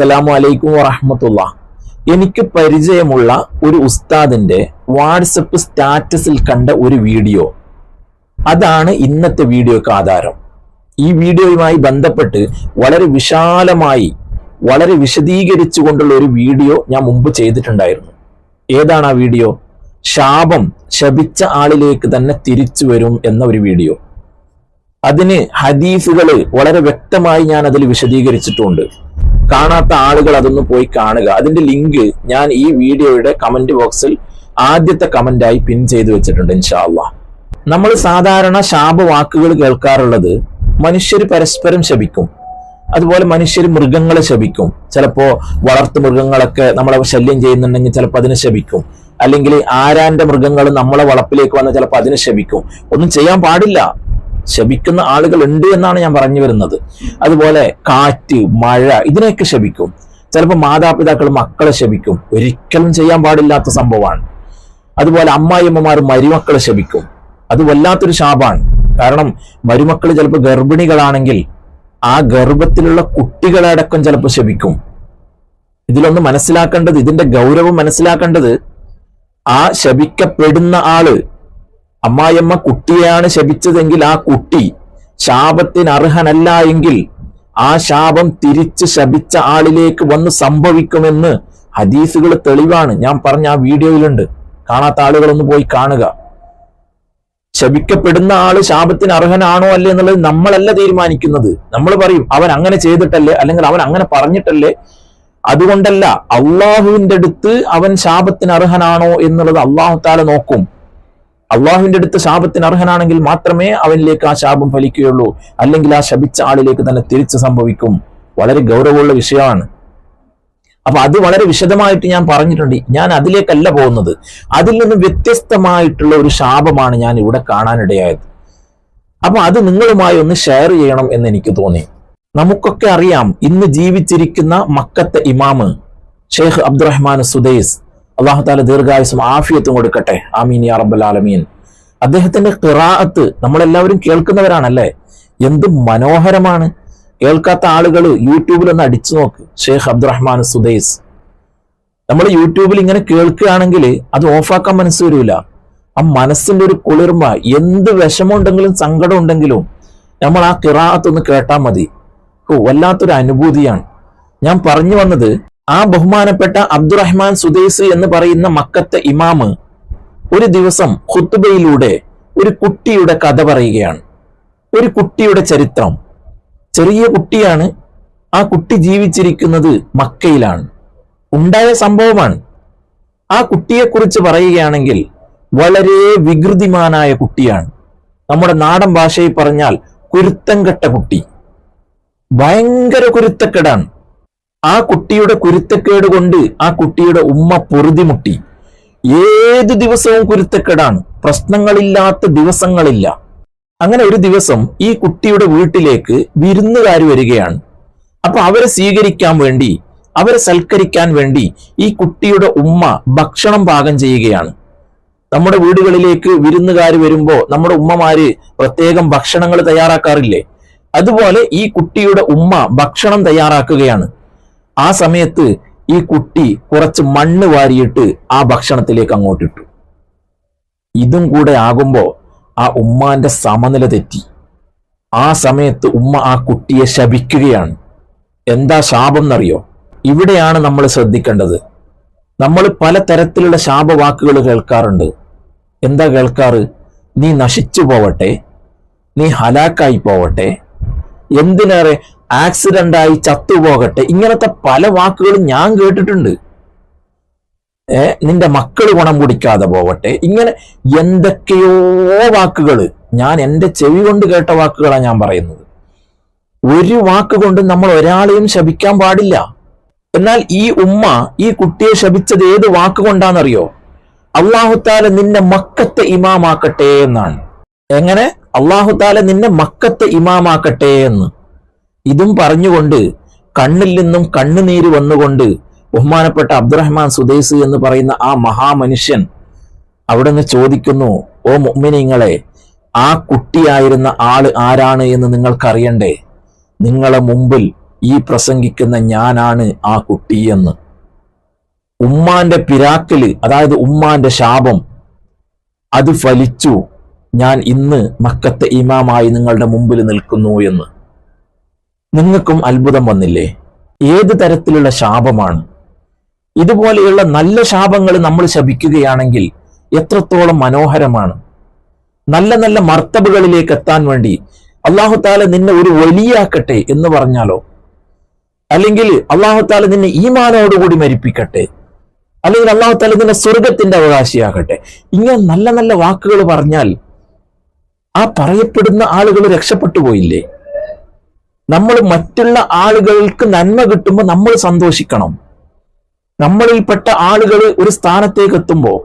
അസ്സലാമു അലൈക്കും വറഹമത്തുള്ള. എനിക്ക് പരിചയമുള്ള ഒരു ഉസ്താദിന്റെ വാട്സപ്പ് സ്റ്റാറ്റസിൽ കണ്ട ഒരു വീഡിയോ. അതാണ് ഇന്നത്തെ വീഡിയോക്ക് ആധാരം. ഈ വീഡിയോയുമായി ബന്ധപ്പെട്ട് വളരെ വിശാലമായി വളരെ വിശദീകരിച്ചുകൊണ്ടുള്ള ഒരു വീഡിയോ ഞാൻ മുമ്പ് ചെയ്തിട്ടുണ്ടായിരുന്നു. ഏതാണ് ആ വീഡിയോ? ശാപം ശപിച്ച ആളിലേക്ക് തന്നെ തിരിച്ചു വരും എന്ന ഒരു വീഡിയോ. അതിന് ഹദീസുകൾ വളരെ വ്യക്തമായി ഞാൻ അതിൽ വിശദീകരിച്ചിട്ടുണ്ട്. കാണാത്ത ആളുകൾ അതൊന്ന് പോയി കാണുക. അതിന്റെ ലിങ്ക് ഞാൻ ഈ വീഡിയോയുടെ കമന്റ് ബോക്സിൽ ആദ്യത്തെ കമന്റായി പിൻ ചെയ്തു വെച്ചിട്ടുണ്ട് ഇൻഷാല്ല നമ്മൾ സാധാരണ ശാപവാക്കുകൾ കേൾക്കാറുള്ളത് മനുഷ്യർ പരസ്പരം ശപിക്കും. അതുപോലെ മനുഷ്യർ മൃഗങ്ങളെ ശപിക്കും. ചിലപ്പോ വളർത്തു മൃഗങ്ങളൊക്കെ നമ്മളെ ശല്യം ചെയ്യുന്നുണ്ടെങ്കിൽ ചിലപ്പോൾ അതിനെ ശപിക്കും. അല്ലെങ്കിൽ ആരാന്റെ മൃഗങ്ങൾ നമ്മളെ വളപ്പിലേക്ക് വന്ന് ചിലപ്പോൾ അതിനെ ശപിക്കും. ഒന്നും ചെയ്യാൻ പാടില്ല. ശപിക്കുന്ന ആളുകൾ ഉണ്ട് എന്നാണ് ഞാൻ പറഞ്ഞു വരുന്നത്. അതുപോലെ കാറ്റ് മഴ ഇതിനെയൊക്കെ ശപിക്കും. ചിലപ്പോൾ മാതാപിതാക്കൾ മക്കളെ ശപിക്കും. ഒരിക്കലും ചെയ്യാൻ പാടില്ലാത്ത സംഭവമാണ്. അതുപോലെ അമ്മായിയമ്മമാർ മരുമക്കളെ ശപിക്കും. അത് വല്ലാത്തൊരു ശാപാണ് കാരണം മരുമക്കൾ ചിലപ്പോൾ ഗർഭിണികളാണെങ്കിൽ ആ ഗർഭത്തിലുള്ള കുട്ടികളെ അടക്കം ചിലപ്പോൾ ശപിക്കും. ഇതിലൊന്ന് മനസ്സിലാക്കേണ്ടത് ഇതിന്റെ ഗൗരവം മനസ്സിലാക്കേണ്ടത് ആ ശപിക്കപ്പെടുന്ന ആൾ അമ്മായിയമ്മ കുട്ടിയെയാണ് ശപിച്ചതെങ്കിൽ ആ കുട്ടി ശാപത്തിന് അർഹനല്ല എങ്കിൽ ആ ശാപം തിരിച്ച് ശപിച്ച ആളിലേക്ക് വന്ന് സംഭവിക്കുമെന്ന് ഹദീസുകൾ തെളിവാണ്. ഞാൻ പറഞ്ഞ ആ വീഡിയോയിലുണ്ട്. കാണാത്ത ആളുകളൊന്ന് പോയി കാണുക. ശപിക്കപ്പെടുന്ന ആൾ ശാപത്തിന് അർഹനാണോ അല്ലേ എന്നുള്ളത് നമ്മളല്ല തീരുമാനിക്കുന്നത്. നമ്മൾ പറയും അവൻ അങ്ങനെ ചെയ്തിട്ടല്ലേ? അല്ലെങ്കിൽ അവൻ അങ്ങനെ പറഞ്ഞിട്ടല്ലേ? അതുകൊണ്ടല്ല അള്ളാഹുവിന്റെ അടുത്ത് അവൻ ശാപത്തിന് അർഹനാണോ എന്നുള്ളത് അള്ളാഹു താല നോക്കും. അള്ളാഹുവിന്റെ അടുത്ത് ശാപത്തിന് അർഹനാണെങ്കിൽ മാത്രമേ അവനിലേക്ക് ആ ശാപം ഫലിക്കുകയുള്ളൂ. അല്ലെങ്കിൽ ആ ശപിച്ച ആളിലേക്ക് തന്നെ തിരിച്ചു സംഭവിക്കും. വളരെ ഗൗരവമുള്ള വിഷയമാണ്. അപ്പൊ അത് വളരെ വിശദമായിട്ട് ഞാൻ പറഞ്ഞിട്ടുണ്ട്. ഞാൻ അതിലേക്കല്ല പോകുന്നത്. അതിൽ നിന്നും വ്യത്യസ്തമായിട്ടുള്ള ഒരു ശാപമാണ് ഞാൻ ഇവിടെ കാണാനിടയായത്. അപ്പൊ അത് നിങ്ങളുമായി ഒന്ന് ഷെയർ ചെയ്യണം എന്ന് എനിക്ക് തോന്നി. നമുക്കൊക്കെ അറിയാം ഇന്ന് ജീവിച്ചിരിക്കുന്ന മക്കത്തെ ഇമാമ് ഷെയ്ഖ് അബ്ദുറഹ്മാൻ സുദൈസ് അള്ളാഹു താല ദീർഘായുസും ആഫിയത്തും കൊടുക്കട്ടെ. ആമീൻ യാ റബ്ബൽ ആലമീൻ. അദ്ദേഹത്തിന്റെ ഖിറാഅത്ത് നമ്മളെല്ലാവരും കേൾക്കുന്നവരാണല്ലേ? എന്ത് മനോഹരമാണ്. കേൾക്കാത്ത ആളുകൾ യൂട്യൂബിൽ ഒന്ന് അടിച്ചു നോക്ക്. ഷെയ്ഖ് അബ്ദുറഹ്മാൻ സുദൈസ്. നമ്മൾ യൂട്യൂബിൽ ഇങ്ങനെ കേൾക്കുകയാണെങ്കിൽ അത് ഓഫാക്കാൻ മനസ്സ് വരില്ല ആ മനസ്സിന്റെ ഒരു കുളിർമ എന്ത് വിഷമമുണ്ടെങ്കിലും സങ്കടം ഉണ്ടെങ്കിലും നമ്മൾ ആ കിറാഅത്ത് ഒന്ന് കേട്ടാൽ മതി. ഓ വല്ലാത്തൊരു അനുഭൂതിയാണ്. ഞാൻ പറഞ്ഞു വന്നത് ആ ബഹുമാനപ്പെട്ട അബ്ദുറഹ്മാൻ സുദൈസ് എന്ന് പറയുന്ന മക്കത്തെ ഇമാമ് ഒരു ദിവസം ഖുത്തുബയിലൂടെ ഒരു കുട്ടിയുടെ കഥ പറയുകയാണ്. ഒരു കുട്ടിയുടെ ചരിത്രം. ചെറിയ കുട്ടിയാണ്. ആ കുട്ടി ജീവിച്ചിരിക്കുന്നത് മക്കയിലാണ്. ഉണ്ടായ സംഭവമാണ്. ആ കുട്ടിയെക്കുറിച്ച് പറയുകയാണെങ്കിൽ വളരെ വികൃതിമാനായ കുട്ടിയാണ്. നമ്മുടെ നാടൻ ഭാഷയിൽ പറഞ്ഞാൽ കുരുത്തം കെട്ട കുട്ടി. ഭയങ്കര കുരുത്തക്കേടാണ്. ആ കുട്ടിയുടെ കുരുത്തക്കേട് കൊണ്ട് ആ കുട്ടിയുടെ ഉമ്മ പൊറുതിമുട്ടി. ഏത് ദിവസവും കുരുത്തക്കേടാണ്. പ്രശ്നങ്ങളില്ലാത്ത ദിവസങ്ങളില്ല. അങ്ങനെ ഒരു ദിവസം ഈ കുട്ടിയുടെ വീട്ടിലേക്ക് വിരുന്നുകാർ വരികയാണ്. അപ്പൊ അവരെ സ്വീകരിക്കാൻ വേണ്ടി അവരെ സൽക്കരിക്കാൻ വേണ്ടി ഈ കുട്ടിയുടെ ഉമ്മ ഭക്ഷണം പാകം ചെയ്യുകയാണ്. നമ്മുടെ വീടുകളിലേക്ക് വിരുന്നുകാർ വരുമ്പോൾ നമ്മുടെ ഉമ്മമാര് പ്രത്യേകം ഭക്ഷണങ്ങൾ തയ്യാറാക്കാറില്ലേ? അതുപോലെ ഈ കുട്ടിയുടെ ഉമ്മ ഭക്ഷണം തയ്യാറാക്കുകയാണ്. ആ സമയത്ത് ഈ കുട്ടി കുറച്ച് മണ്ണ് വാരിയിട്ട് ആ ഭക്ഷണത്തിലേക്ക് അങ്ങോട്ടിട്ടു. ഇതും കൂടെ ആകുമ്പോൾ ആ ഉമ്മാന്റെ സമനില തെറ്റി. ആ സമയത്ത് ഉമ്മ ആ കുട്ടിയെ ശപിക്കുകയാണ്. എന്താ ശാപം എന്നറിയോ? ഇവിടെയാണ് നമ്മൾ ശ്രദ്ധിക്കേണ്ടത്. നമ്മൾ പലതരത്തിലുള്ള ശാപവാക്കുകൾ കേൾക്കാറുണ്ട്. എന്താ കേൾക്കാറ്? നീ നശിച്ചു പോവട്ടെ. നീ ഹലാക്കായി പോവട്ടെ. എന്തിനേറെ ആക്സിഡന്റ് ആയി ചത്തുപോകട്ടെ. ഇങ്ങനത്തെ പല വാക്കുകളും ഞാൻ കേട്ടിട്ടുണ്ട്. ഏ നിന്റെ മക്കൾ ഗുണം കുടിക്കാതെ പോവട്ടെ. ഇങ്ങനെ എന്തൊക്കെയോ വാക്കുകൾ ഞാൻ എന്റെ ചെവി കൊണ്ട് കേട്ട വാക്കുകളാണ് ഞാൻ പറയുന്നത്. ഒരു വാക്ക് കൊണ്ട് നമ്മൾ ഒരാളെയും ശപിക്കാൻ പാടില്ല. എന്നാൽ ഈ ഉമ്മ ഈ കുട്ടിയെ ശപിച്ചത് ഏത് വാക്കുകൊണ്ടാണെന്നറിയോ അള്ളാഹുത്താല നിന്നെ മക്കത്തെ ഇമാമാക്കട്ടെ എന്നാണ്. എങ്ങനെ? അള്ളാഹുത്താല നിന്നെ മക്കത്തെ ഇമാമാക്കട്ടെ എന്ന്. ഇതും പറഞ്ഞുകൊണ്ട് കണ്ണിൽ നിന്നും കണ്ണുനീര് വന്നുകൊണ്ട് ബഹുമാനപ്പെട്ട അബ്ദുറഹ്മാൻ സുദൈസ് എന്ന് പറയുന്ന ആ മഹാമനുഷ്യൻ അവിടെ നിന്ന് ചോദിക്കുന്നു ഓ മുഅ്മിനീങ്ങളെ ആ കുട്ടിയായിരുന്ന ആൾ ആരാണ് എന്ന് നിങ്ങൾക്കറിയണ്ടേ? നിങ്ങളെ മുമ്പിൽ ഈ പ്രസംഗിക്കുന്ന ഞാനാണ് ആ കുട്ടിയെന്ന് ഉമ്മാന്റെ പിരാക്കൽ അതായത് ഉമ്മാന്റെ ശാപം അത് ഫലിച്ചു. ഞാൻ ഇന്ന് മക്കത്തെ ഇമാമായി നിങ്ങളുടെ മുമ്പിൽ നിൽക്കുന്നു എന്ന്. നിങ്ങൾക്കും അത്ഭുതം വന്നില്ലേ? ഏത് തരത്തിലുള്ള ശാപമാണ്? ഇതുപോലെയുള്ള നല്ല ശാപങ്ങൾ നമ്മൾ ശപിക്കുകയാണെങ്കിൽ എത്രത്തോളം മനോഹരമാണ്. നല്ല നല്ല മർത്തബുകളിലേക്ക് എത്താൻ വേണ്ടി അള്ളാഹു താല നിന്നെ ഒരു വലിയാക്കട്ടെ എന്ന് പറഞ്ഞാലോ? അല്ലെങ്കിൽ അള്ളാഹു താല നിന്നെ ഈമാനോടുകൂടി മരിപ്പിക്കട്ടെ? അല്ലെങ്കിൽ അള്ളാഹു താല നിന്നെ സ്വർഗത്തിന്റെ അവകാശിയാകട്ടെ? ഇങ്ങനെ നല്ല നല്ല വാക്കുകൾ പറഞ്ഞാൽ ആ പറയപ്പെടുന്ന ആളുകൾ രക്ഷപ്പെട്ടു പോയില്ലേ? നമ്മൾ മറ്റുള്ള ആളുകൾക്ക് നന്മ കിട്ടുമ്പോൾ നമ്മൾ സന്തോഷിക്കണം. നമ്മളിൽപ്പെട്ട ആളുകൾ ഒരു സ്ഥാനത്തേക്ക് എത്തുമ്പോൾ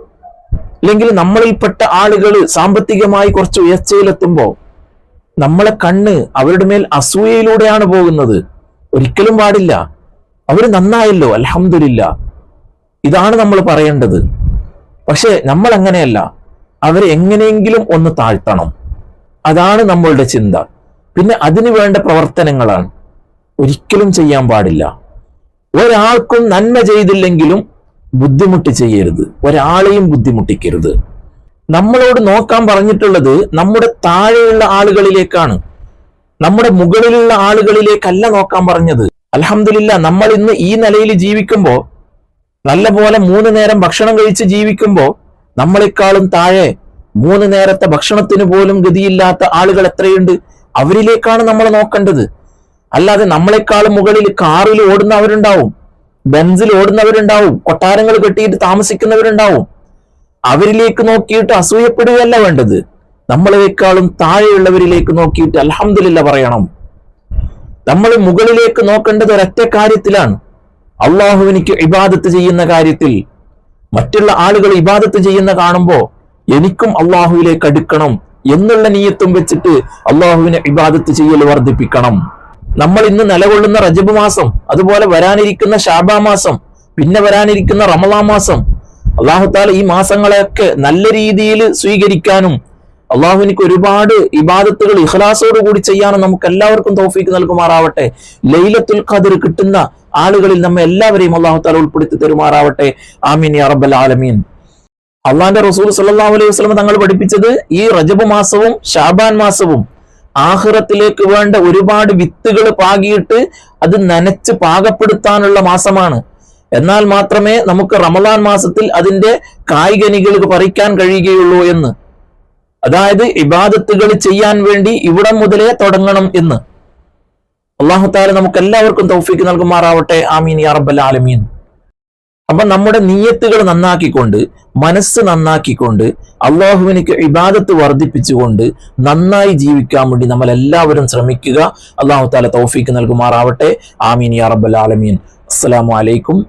അല്ലെങ്കിൽ നമ്മളിൽപ്പെട്ട ആളുകൾ സാമ്പത്തികമായി കുറച്ച് ഉയർച്ചയിലെത്തുമ്പോൾ നമ്മളെ കണ്ണ് അവരുടെ മേൽ അസൂയയിലൂടെയാണ് പോകുന്നത്. ഒരിക്കലും പാടില്ല. അവർ നന്നായല്ലോ അലഹമില്ല ഇതാണ് നമ്മൾ പറയേണ്ടത്. പക്ഷേ നമ്മൾ അങ്ങനെയല്ല അവരെ എങ്ങനെയെങ്കിലും ഒന്ന് താഴ്ത്തണം. അതാണ് നമ്മളുടെ ചിന്ത. പിന്നെ അതിനു വേണ്ട പ്രവർത്തനങ്ങളാണ്. ഒരിക്കലും ചെയ്യാൻ പാടില്ല. ഒരാൾക്കും നന്മ ചെയ്തില്ലെങ്കിലും ബുദ്ധിമുട്ട് ചെയ്യരുത്. ഒരാളെയും ബുദ്ധിമുട്ടിക്കരുത്. നമ്മളോട് നോക്കാൻ പറഞ്ഞിട്ടുള്ളത് നമ്മുടെ താഴെയുള്ള ആളുകളിലേക്കാണ്. നമ്മുടെ മുകളിലുള്ള ആളുകളിലേക്കല്ല നോക്കാൻ പറഞ്ഞത്. അലഹമില്ല നമ്മൾ ഇന്ന് ഈ നിലയിൽ ജീവിക്കുമ്പോൾ നല്ല പോലെ മൂന്ന് നേരം ഭക്ഷണം കഴിച്ച് ജീവിക്കുമ്പോൾ നമ്മളെക്കാളും താഴെ മൂന്ന് നേരത്തെ ഭക്ഷണത്തിന് പോലും ഗതിയില്ലാത്ത ആളുകൾ എത്രയുണ്ട്? അവരിലേക്കാണ് നമ്മൾ നോക്കേണ്ടത്. അല്ലാതെ നമ്മളെക്കാളും മുകളിൽ കാറിൽ ഓടുന്നവരുണ്ടാവും ബെൻസിൽ ഓടുന്നവരുണ്ടാവും കൊട്ടാരങ്ങൾ കെട്ടിയിട്ട് താമസിക്കുന്നവരുണ്ടാവും. അവരിലേക്ക് നോക്കിയിട്ട് അസൂയപ്പെടുകയല്ല വേണ്ടത്. നമ്മളെക്കാളും താഴെയുള്ളവരിലേക്ക് നോക്കിയിട്ട് അലഹമില്ല പറയണം. നമ്മൾ മുകളിലേക്ക് നോക്കേണ്ടത് ഒരൊറ്റ കാര്യത്തിലാണ്. അള്ളാഹുവിനിക്ക് ഇബാദത്ത് ചെയ്യുന്ന കാര്യത്തിൽ മറ്റുള്ള ആളുകൾ ഇബാദത്ത് ചെയ്യുന്ന കാണുമ്പോൾ എനിക്കും അള്ളാഹുവിലേക്ക് അടുക്കണം. എന്നുള്ള നീയത്തും വെച്ചിട്ട് അള്ളാഹുവിനെ ഇബാദത്ത് ചെയ്യൽ വർദ്ധിപ്പിക്കണം. നമ്മൾ ഇന്ന് നിലകൊള്ളുന്ന റജബ് മാസം അതുപോലെ വരാനിരിക്കുന്ന ഷാബാ മാസം പിന്നെ വരാനിരിക്കുന്ന റമലാ മാസം അള്ളാഹുത്താല ഈ മാസങ്ങളെയൊക്കെ നല്ല രീതിയിൽ സ്വീകരിക്കാനും അള്ളാഹുവിനിക്ക് ഒരുപാട് ഇബാദത്തുകൾ ഇഖ്ലാസോട് കൂടി ചെയ്യാനും നമുക്ക് എല്ലാവർക്കും തോഫീക്ക് നൽകുമാറാവട്ടെ. ലൈലത്തുൽ ഖദർ കിട്ടുന്ന ആളുകളിൽ നമ്മെ എല്ലാവരെയും അള്ളാഹു താല ഉൾപ്പെടുത്തി തരുമാറാവട്ടെ. ആമീൻ അറബൽ ആലമീൻ. അള്ളാന്റെ റസൂൽ സല്ലാ അലൈഹി വസ്ലം തങ്ങൾ പഠിപ്പിച്ചത് ഈ റജബ് മാസവും ഷാബാൻ മാസവും ആഹ്റത്തിലേക്ക് വേണ്ട ഒരുപാട് വിത്തുകൾ പാകിയിട്ട് അത് നനച്ച് പാകപ്പെടുത്താനുള്ള മാസമാണ്. എന്നാൽ മാത്രമേ നമുക്ക് റമദാൻ മാസത്തിൽ അതിന്റെ കായികനികൾ പറിക്കാൻ കഴിയുകയുള്ളൂ എന്ന്. അതായത് ഇബാദത്തുകൾ ചെയ്യാൻ വേണ്ടി ഇവിടം മുതലേ തുടങ്ങണം എന്ന്. അള്ളാഹു താല നമുക്ക് എല്ലാവർക്കും തൗഫീക്ക് നൽകുമാറാവട്ടെ. ആമീൻ യാ റബ്ബൽ ആലമീൻ. അപ്പൊ നമ്മുടെ നീയത്തുകൾ നന്നാക്കിക്കൊണ്ട് മനസ്സ് നന്നാക്കിക്കൊണ്ട് അള്ളാഹുവിനിക്ക് ഇബാദത്ത് വർദ്ധിപ്പിച്ചുകൊണ്ട് നന്നായി ജീവിക്കാൻ വേണ്ടി നമ്മൾ എല്ലാവരും ശ്രമിക്കുക. അള്ളാഹു താല തൗഫീക്ക് നൽകുമാറാവട്ടെ. ആമീൻ യാ റബ്ബൽ ആലമീൻ. അസ്സലാമു അലൈക്കും